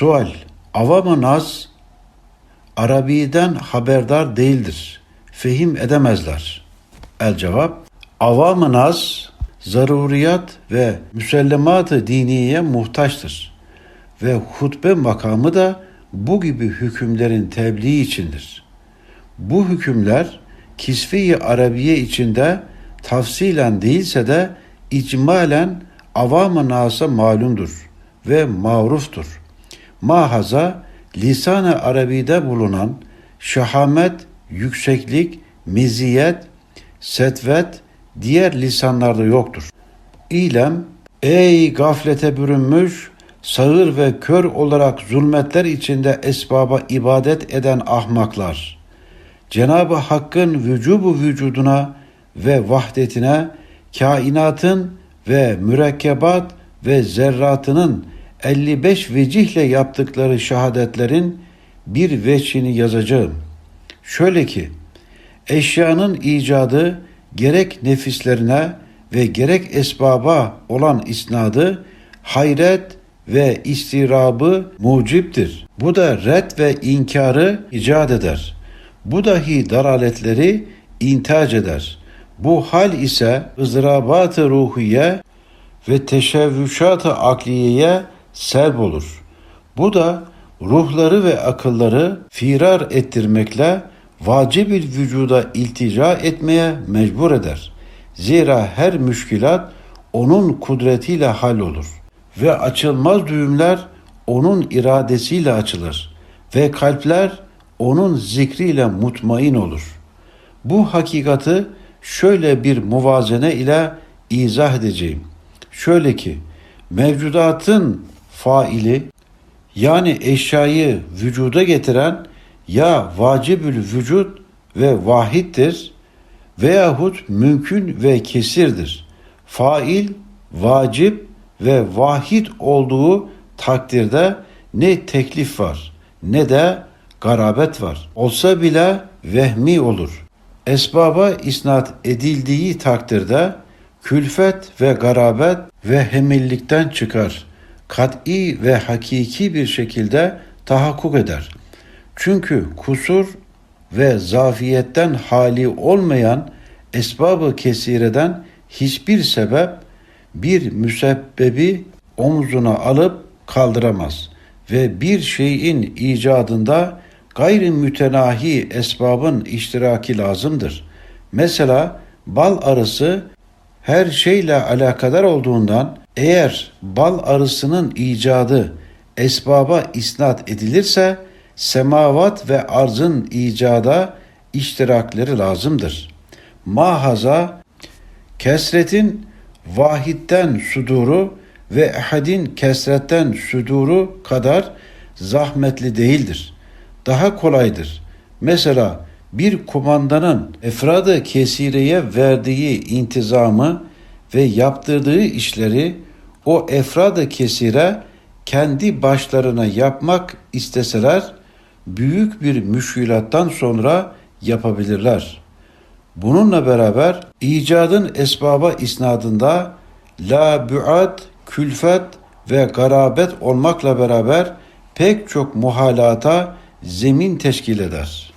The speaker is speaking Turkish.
Sual Avam-ı Naz Arabi'den haberdar değildir. Fehim edemezler. El cevap Avam-ı Naz zaruriyat ve müsellemat-ı diniye muhtaçtır. Ve hutbe makamı da bu gibi hükümlerin tebliği içindir. Bu hükümler kisve-i arabiye içinde tafsilen değilse de icmalen avam-ı nasa malumdur ve maruftur. Mahaza lisan-ı arabide bulunan şahamet, yükseklik, meziyet, setvet diğer lisanlarda yoktur. İlem, ey gaflete bürünmüş, sağır ve kör olarak zulmetler içinde esbaba ibadet eden ahmaklar. Cenab-ı Hakk'ın vücubu vücuduna ve vahdetine, kainatın ve mürekkebat ve zerratının 55 vecihle yaptıkları şehadetlerin bir veçini yazacağım. Şöyle ki, eşyanın icadı gerek nefislerine ve gerek esbaba olan isnadı hayret ve istirabı muciptir. Bu da red ve inkarı icat eder. Bu dahi dalaletleri intac eder. Bu hal ise ızrabat-ı ruhiye ve teşevvüşat-ı akliyeye selb olur. Bu da ruhları ve akılları firar ettirmekle vacib-ül vücuda iltica etmeye mecbur eder. Zira her müşkilat onun kudretiyle hal olur ve açılmaz düğümler onun iradesiyle açılır ve kalpler onun zikriyle mutmain olur. Bu hakikati şöyle bir muvazene ile izah edeceğim. Şöyle ki mevcudatın faili yani eşyayı vücuda getiren ya vacibül vücut ve vahittir veyahut mümkün ve kesirdir. Fail, vacip ve vahid olduğu takdirde ne teklif var ne de garabet var. Olsa bile vehmi olur. Esbaba isnat edildiği takdirde külfet ve garabet ve hemillikten çıkar. Kat'i ve hakiki bir şekilde tahakkuk eder. Çünkü kusur ve zafiyetten hali olmayan esbabı kesireden hiçbir sebep bir müsebbebi omzuna alıp kaldıramaz ve bir şeyin icadında gayri mütenahi esbabın iştiraki lazımdır. Mesela bal arısı her şeyle alakadar olduğundan eğer bal arısının icadı esbaba isnat edilirse semavat ve arzın icada iştirakleri lazımdır. Mahaza kesretin vahitten suduru ve ehadin kesretten suduru kadar zahmetli değildir. Daha kolaydır. Mesela bir kumandanın efradı kesireye verdiği intizamı ve yaptırdığı işleri o efradı kesire kendi başlarına yapmak isteseler büyük bir müşkülattan sonra yapabilirler. Bununla beraber icadın esbaba isnadında la büat, külfet ve garabet olmakla beraber pek çok muhalata zemin teşkil eder.